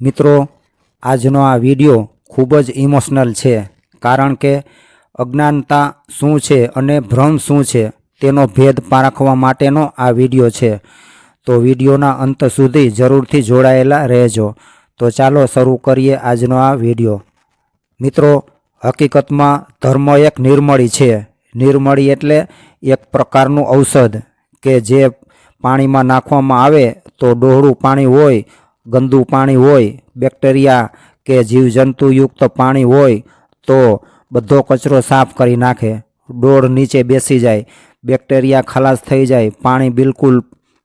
મિત્રો, આજનો આ વિડિયો ખૂબ જ ઇમોશનલ છે, કારણ કે અજ્ઞાનતા શું છે અને ભ્રમ શું છે તેનો ભેદ પારખવા માટેનો આ વિડિયો છે. તો વિડીયોના અંત સુધી જરૂરથી જોડાયેલા રહેજો. તો ચાલો શરૂ કરીએ આજનો આ વિડિયો. મિત્રો, હકીકતમાં ધર્મ એક નિર્મળી છે. નિર્મળી એટલે એક પ્રકારનું ઔષધ કે જે પાણીમાં નાખવામાં આવે તો ડોહળું પાણી હોય ગંદુ પાણી હોય, બેક્ટેરિયા કે જીવજંતુયુક્ત પાણી હોય, તો બધો કચરો સાફ કરી નાખે. ડોળ નીચે બેસી જાય, બેક્ટેરિયા ખલાસ થઈ જાય, પાણી બિલકુલ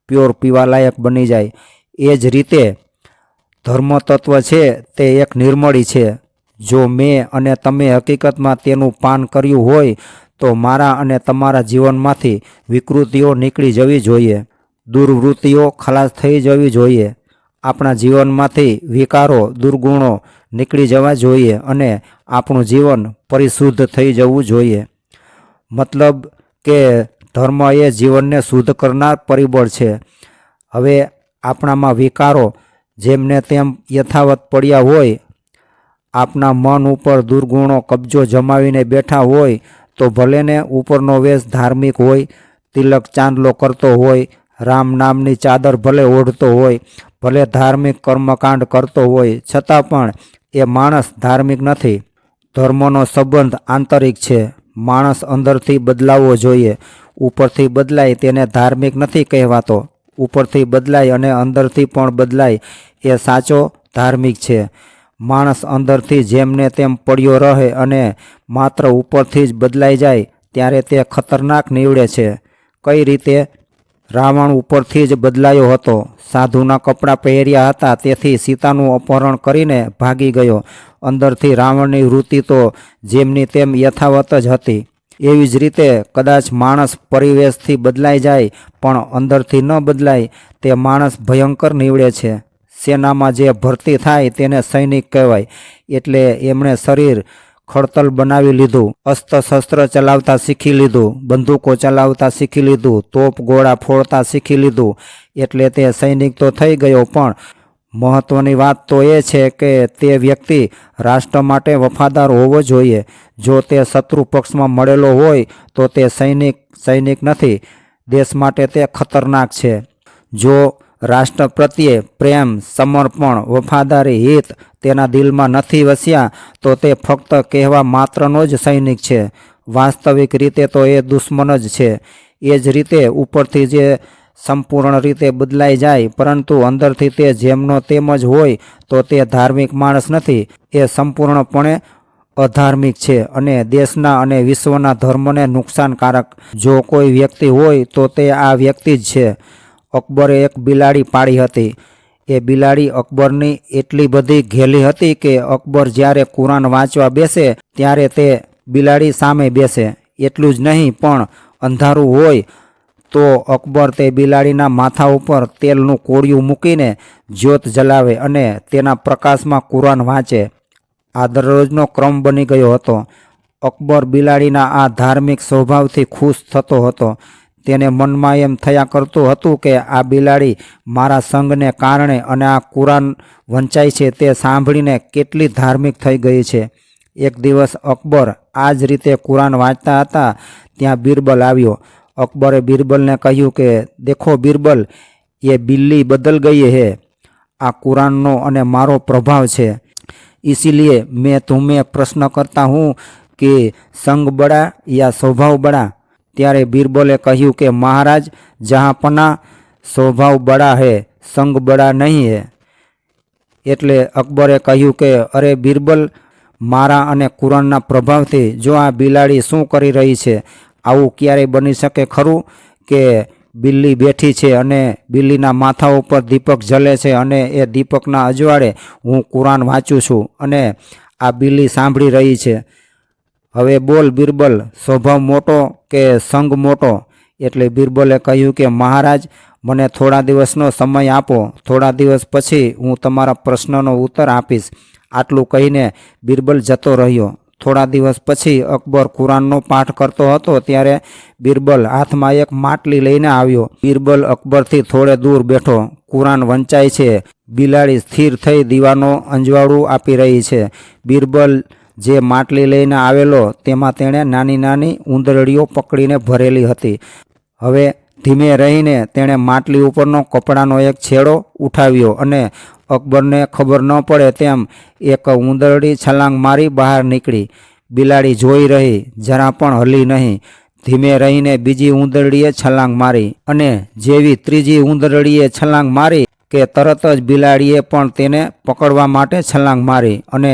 પ્યોર પીવાલાયક બની જાય. એ જ રીતે ધર્મ તત્વ છે તે એક નિર્મળી છે. જો મેં અને તમે હકીકતમાં તેનું પાન કર્યું હોય, તો મારા અને તમારા જીવનમાંથી વિકૃતિઓ નીકળી જવી જોઈએ. દુર્વૃત્તિઓ ખલાસ થઈ જવી જોઈએ. આપણા જીવનમાંથી વિકારો, દુર્ગુણો નીકળી જવા જોઈએ અને આપણું જીવન પરિશુદ્ધ થઈ જવું જોઈએ. મતલબ કે ધર્મ એ જીવનને શુદ્ધ કરનાર પરિબળ છે. હવે આપણામાં વિકારો જેમને તેમ યથાવત પડ્યા હોય, આપના મન ઉપર દુર્ગુણો કબજો જમાવીને બેઠા હોય, તો ભલેને ઉપરનો વેશ ધાર્મિક હોય, તિલક ચાંદલો કરતો હોય, રામ નામની ચાદર ભલે ઓઢતો હોય ભલે ધાર્મિક કર્મકાંડ કરતો હોય, છતાં પણ એ માણસ ધાર્મિક નથી. ધર્મનો સંબંધ આંતરિક છે. માણસ અંદરથી બદલાવવો જોઈએ. ઉપરથી બદલાય તેને ધાર્મિક નથી કહેવાતો. ઉપરથી બદલાય અને અંદરથી પણ બદલાય એ સાચો ધાર્મિક છે. માણસ અંદરથી જેમને તેમ પડ્યો રહે અને માત્ર ઉપરથી જ બદલાઈ જાય, ત્યારે તે ખતરનાક નીવડે છે. કઈ રીતે રાવણ ઉપરથી જ બદલાયો હતો. સાધુના કપડાં પહેર્યા હતા, તેથી સીતાનું અપહરણ કરીને ભાગી ગયો. અંદરથી રાવણની વૃત્તિ તો જેમની તેમ યથાવત જ હતી. એવી જ રીતે કદાચ માણસ પરિવેશથી બદલાઈ જાય, પણ અંદરથી ન બદલાય, તે માણસ ભયંકર નીવડે છે. સેનામાં જે ભરતી થાય તેને સૈનિક કહેવાય, એટલે એમણે શરીર ખડતલ બનાવી લીધું અસ્ત્ર શસ્ત્ર ચલાવતા શીખી લીધું, બંદૂકો ચલાવતા શીખી લીધું, તોપ ગોળા ફોડતા શીખી લીધું. એટલે તે સૈનિક તો થઈ ગયો, પણ મહત્વની વાત તો એ છે કે તે વ્યક્તિ રાષ્ટ્ર માટે વફાદાર હોવો જોઈએ. જો તે શત્રુ પક્ષમાં મળેલો હોય, તો તે સૈનિક સૈનિક નથી. દેશ માટે તે ખતરનાક છે. જો રાષ્ટ્ર પ્રત્યે પ્રેમ, સમર્પણ, વફાદારી, હિત તેના દિલમાં નથી વસ્યા, તો તે ફક્ત કહેવા માત્રનો જ સૈનિક છે. વાસ્તવિક રીતે તો એ દુશ્મન જ છે. એ જ રીતે ઉપરથી જે સંપૂર્ણ રીતે બદલાઈ જાય, પરંતુ અંદરથી તે જેમનો તેમ જ હોય, તો તે ધાર્મિક માણસ નથી. એ સંપૂર્ણપણે અધાર્મિક છે અને દેશના અને વિશ્વના ધર્મને નુકસાનકારક. જો કોઈ વ્યક્તિ હોય, તો તે આ વ્યક્તિ જ છે. અકબરે એક બિલાડી પાળી હતી. એ બિલાડી અકબરની એટલી બધી ઘેલી હતી કે અકબર જ્યારે કુરાન વાંચવા બેસે, ત્યારે તે બિલાડી સામે બેસે. એટલું જ નહીં, પણ અંધારું હોય તો અકબર તે બિલાડીના માથા ઉપર તેલનું કોળિયું મૂકીને જ્યોત જલાવે અને તેના પ્રકાશમાં કુરાન વાંચે. આ દરરોજનો ક્રમ બની ગયો હતો. અકબર બિલાડીના આ ધાર્મિક સ્વભાવથી ખુશ થતો હતો. તેને મનમાં એમ થયા કરતું હતું કે આ બિલાડી મારા સંગને કારણે અને આ કુરાન વંચાય છે તે સાંભળીને કેટલી ધાર્મિક થઈ ગઈ છે એક દિવસ અકબર આ જ રીતે કુરાન વાંચતા હતા ત્યાં બિરબલ આવ્યો અકબરે બિરબલને કહ્યું કે દેખો બિરબલ એ બિલ્લી બદલ ગઈ હે આ કુરાનનો અને મારો પ્રભાવ છે इसीलिए मैं तुम्हें प्रश्न करता हूँ कि संग बड़ा या स्वभाव बड़ा ત્યારે બિરબલે કહ્યું કે, મહારાજ, જહાંપના સ્વભાવ બડા હે, સંગ બડા નહીં હે. એટલે અકબરે કહ્યું કે, અરે બિરબલ, મારા અને કુરાનના પ્રભાવથી જો આ બિલાડી શું કરી રહી છે? આવું ક્યારેય બની શકે ખરું કે બિલ્લી બેઠી છે અને બિલ્લીના માથા ઉપર દીપક જલે છે અને એ દીપકના અજવાળે હું કુરાન વાંચું છું અને આ બિલ્લી સાંભળી રહી છે? હવે બોલ બિરબલ, સ્વભાવ મોટો કે સંગ મોટો? એટલે બિરબલે કહ્યું કે, મહારાજ, મને થોડા દિવસનો સમય આપો. થોડા દિવસ પછી હું તમારા પ્રશ્નનો ઉત્તર આપીશ. આટલું કહીને બિરબલ જતો રહ્યો. થોડા દિવસ પછી અકબર કુરાનનો પાઠ કરતો હતો, ત્યારે બિરબલ હાથમાં એક માટલી લઈને આવ્યો. બિરબલ અકબરથી થોડે દૂર બેઠો. કુરાન વંચાય છે. બિલાડી સ્થિર થઈ દીવાનો અંજવાળું આપી રહી છે. બિરબલ જે માટલી લઈને આવેલો, તેમાં તેણે નાની નાની ઉંદરડીઓ પકડીને ભરેલી હતી. હવે ધીમે રહીને તેણે માટલી ઉપરનો કપડાનો એક છેડો ઉઠાવ્યો અને અકબરને ખબર ન પડે તેમ એક ઉંદરડી છલાંગ મારી બહાર નીકળી. બિલાડી જોઈ રહી, જરા પણ હલી નહીં. ધીમે રહીને બીજી ઉંદરડીએ છલાંગ મારી અને જેવી ત્રીજી ઉંદરડીએ છલાંગ મારી કે તરત જ બિલાડીએ પણ તેને પકડવા માટે છલાંગ મારી અને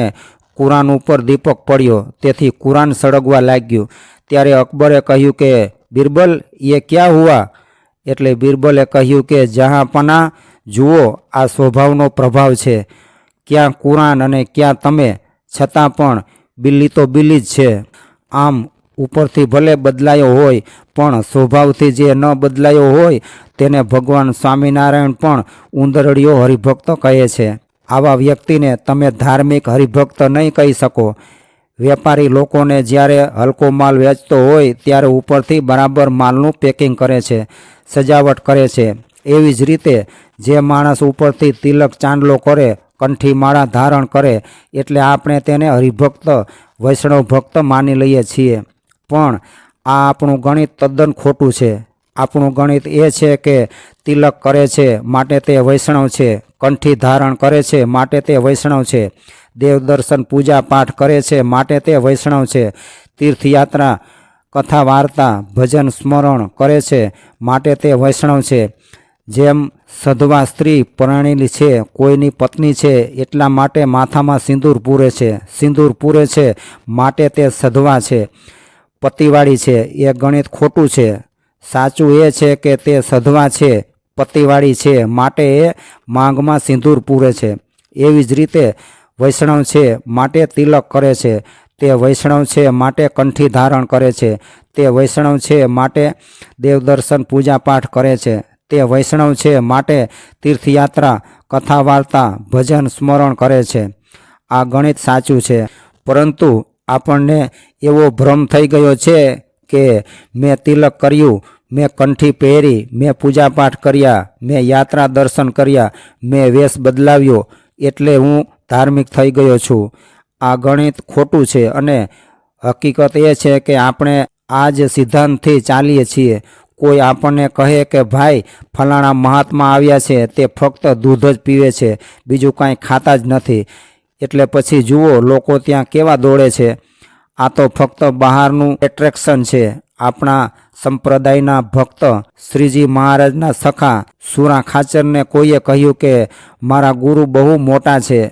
કુરાન ઉપર દીપક પડ્યો. તેથી કુરાન સળગવા લાગ્યું. ત્યારે અકબરે કહ્યું કે, બિરબલ એ ક્યાં હુઆ? એટલે બિરબલે કહ્યું કે જહાંપના જુઓ, આ સ્વભાવનો પ્રભાવ છે. ક્યાં કુરાન અને ક્યાં તમે? છતાં પણ બિલ્લી તો બિલ્લી જ છે. આમ ઉપરથી ભલે બદલાયો હોય, પણ સ્વભાવથી જે ન બદલાયો હોય, તેને ભગવાન સ્વામિનારાયણ પણ ઉંદરડિયો હરિભક્ત કહે છે. આવા વ્યક્તિને તમે ધાર્મિક હરિભક્ત નહીં કહી શકો. વેપારી લોકોને જ્યારે હલકો માલ વેચતો હોય ત્યારે ઉપરથી બરાબર માલનું પેકિંગ કરે છે, સજાવટ કરે છે. એવી જ રીતે જે માણસ ઉપરથી તિલક ચાંદલો કરે કંઠી માળા ધારણ કરે, એટલે આપણે તેને હરિભક્ત, વૈષ્ણવ ભક્ત માની લઈએ છીએ. પણ આ આપણું ગણિત તદ્દન ખોટું છે. આપણું ગણિત એ છે કે તિલક કરે છે, માટે તે વૈષ્ણવ છે, કંઠી ધારણ કરે છે, માટે તે વૈષ્ણવ છે, દેવદર્શન પૂજા પાઠ કરે છે, માટે તે વૈષ્ણવ છે, તીર્થયાત્રા, કથા વાર્તા, ભજન સ્મરણ કરે છે, માટે તે વૈષ્ણવ છે. જેમ સધવા સ્ત્રી પરણેલી છે, કોઈની પત્ની છે, એટલા માટે માથામાં સિંદૂર પૂરે છે, સિંદૂર પૂરે છે, માટે તે સધવા છે. પતિવાળી છે, એ ગણિત ખોટું છે. સાચું એ છે કે તે સધવા છે, પતિવાળી છે, માટે એ માંગમાં સિંદૂર પૂરે છે. એવી જ રીતે વૈષ્ણવ છે, માટે તિલક કરે છે. તે વૈષ્ણવ છે, માટે કંઠી ધારણ કરે છે. તે વૈષ્ણવ છે, માટે દેવદર્શન પૂજાપાઠ કરે છે. તે વૈષ્ણવ છે, માટે તીર્થયાત્રા, કથા વાર્તા, ભજન સ્મરણ કરે છે. આ ગણિત સાચું છે. પરંતુ આપણને એવો ભ્રમ થઈ ગયો છે કે મેં તિલક કર્યું, મેં કંઠી પહેરી, મેં પૂજાપાઠ કર્યા, મેં યાત્રા દર્શન કર્યા, મેં વેશ બદલાવ્યો એટલે હું ધાર્મિક થઈ ગયો છું. આ ગણિત ખોટું છે અને હકીકત એ છે કે આપણે આ જ સિદ્ધાંતથી ચાલીએ છીએ. કોઈ આપણને કહે કે ભાઈ, ફલાણા મહાત્મા આવ્યા છે, તે ફક્ત દૂધ જ પીવે છે, બીજું કાંઈ ખાતા જ નથી. એટલે પછી જુઓ, લોકો ત્યાં કેવા દોડે છે. આ તો ફક્ત બહારનું એટ્રેક્શન છે. આપણા સંપ્રદાયના ભક્ત શ્રીજી મહારાજના સખા સુરા ખાચરને કોઈએ કહ્યું કે, મારા ગુરુ બહુ મોટા છે.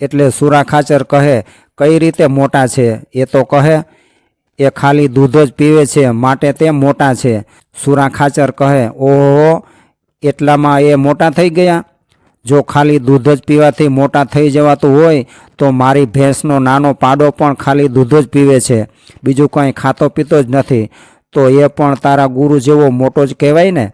એટલે સુરા ખાચર કહે, કઈ રીતે મોટા છે? એ તો કહે, એ ખાલી દૂધ જ પીવે છે, માટે તે મોટા છે. સુરા ખાચર કહે, ઓહો, એટલામાં એ મોટા થઈ ગયા? જો ખાલી દૂધ જ પીવાથી મોટા થઈ જવાતું હોય, તો મારી ભેંસનો નાનો પાડો પણ ખાલી દૂધ જ પીવે છે. બીજું કંઈ ખાતો પીતો જ નથી. તો એ પણ તારા ગુરુ જેવો મોટો જ કહેવાય ને?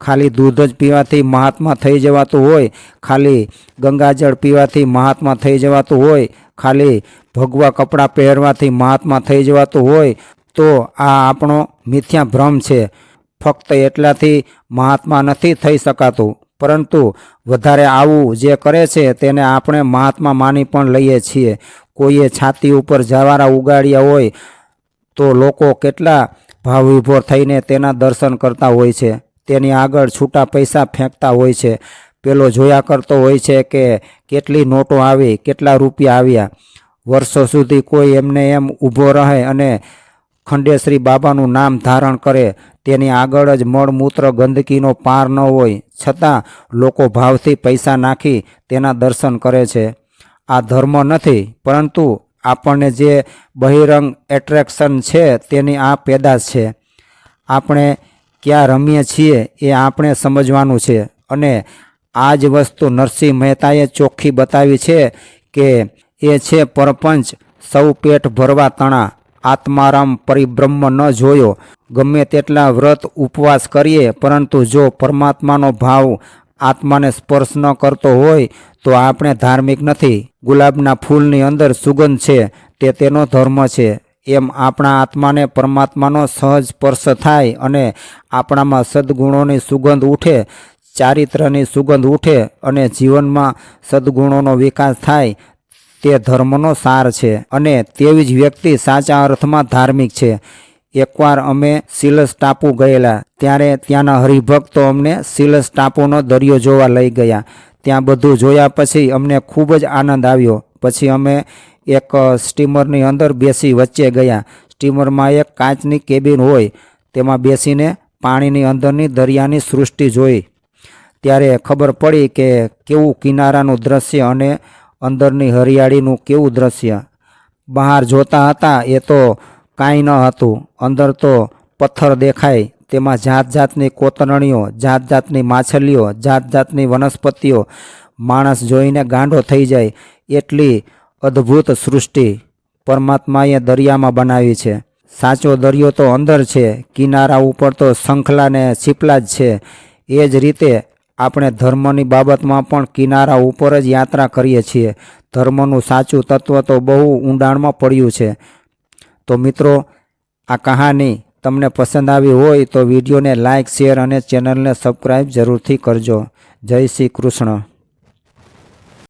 ખાલી દૂધ જ પીવાથી મહાત્મા થઈ જવાતું હોય, ખાલી ગંગાજળ પીવાથી મહાત્મા થઈ જવાતું હોય, ખાલી ભગવા કપડાં પહેરવાથી મહાત્મા થઈ જવાતું હોય, તો આ આપણો મિથ્યા ભ્રમ છે. ફક્ત એટલાથી મહાત્મા નથી થઈ શકાતું. પરંતુ વધારે આવું જે કરે છે તેને આપણે મહાત્મા માની પણ લઈએ છીએ. કોઈએ છાતી ઉપર જવારા ઉગાડ્યા હોય તો લોકો કેટલા ભાવ વિભોર થઈને તેના દર્શન કરતા હોય છે. તેની આગળ છૂટા પૈસા ફેંકતા હોય છે. પેલો જોયા કરતો હોય છે કે કેટલી નોટો આવી, કેટલા રૂપિયા આવ્યા. વર્ષો સુધી કોઈ એમને એમ ઊભો રહે અને ખંડેશ્વરી બાબાનું નામ ધારણ કરે, તેની આગળ જ મળમૂત્ર ગંદકીનો પાર ન હોય, છતાં લોકો ભાવથી પૈસા નાખી તેના દર્શન કરે છે. આ ધર્મ નથી, પરંતુ આપણને જે બહિરંગ એટ્રેક્શન છે તેની આ પેદાશ છે. આપણે ક્યાં રમીએ છીએ એ આપણે સમજવાનું છે અને આ જ વસ્તુ નરસિંહ મહેતાએ ચોખ્ખી બતાવી છે કે એ છે પરપંચ, સૌ પેટ ભરવા તણા. આત્મારામ પરિબ્રહ્મ ન જોયો. ગમે તેટલા વ્રત ઉપવાસ કરીએ, પરંતુ જો પરમાત્માનો ભાવ આત્માને સ્પર્શ ન કરતો હોય, તો આપણે ધાર્મિક નથી. ગુલાબના ફૂલની અંદર સુગંધ છે, તે તેનો ધર્મ છે. એમ આપણા આત્માને પરમાત્માનો સહજ સ્પર્શ થાય અને આપણામાં સદગુણોની સુગંધ ઉઠે ચારિત્રની સુગંધ ઉઠે અને જીવનમાં સદ્ગુણોનો વિકાસ થાય તે ધર્મનો સાર છે અને તેવી જ વ્યક્તિ સાચા અર્થમાં ધાર્મિક છે. એકવાર અમે સિલસ ટાપુ ગયેલા, ત્યારે ત્યાંના હરિભક્તો અમને સિલસ ટાપુનો દરિયો જોવા લઈ ગયા. ત્યાં બધું જોયા પછી અમને ખૂબ જ આનંદ આવ્યો. પછી અમે એક સ્ટીમરની અંદર બેસી વચ્ચે ગયા. સ્ટીમરમાં એક કાચની કેબિન હોય, તેમાં બેસીને પાણીની અંદરની દરિયાની સૃષ્ટિ જોઈ. ત્યારે ખબર પડી કે કેવું કિનારાનું દ્રશ્ય અને અંદરની હરિયાળીનું કેવું દ્રશ્ય? બહાર જોતા હતા એ તો કાંઈ ન હતું. અંદર તો પથ્થર દેખાય, તેમાં જાત જાતની કોતરણીઓ જાત જાતની માછલીઓ જાત જાતની વનસ્પતિઓ. માણસ જોઈને ગાંડો થઈ જાય એટલી અદ્ભુત સૃષ્ટિ પરમાત્માએ દરિયામાં બનાવી છે. સાચો દરિયો તો અંદર છે, કિનારા ઉપર તો શંખલા ને છીપલા જ છે. એ જ રીતે આપણે ધર્મની બાબતમાં પણ કિનારા ઉપર જ યાત્રા કરીએ છીએ. ધર્મનું સાચું તત્વ તો બહુ ઊંડાણમાં પડ્યું છે. તો મિત્રો, આ કહાની તમને પસંદ આવી હોય તો વિડીયોને લાઇક શેર અને ચેનલને સબસ્ક્રાઈબ જરૂરથી કરજો. જય શ્રી કૃષ્ણ.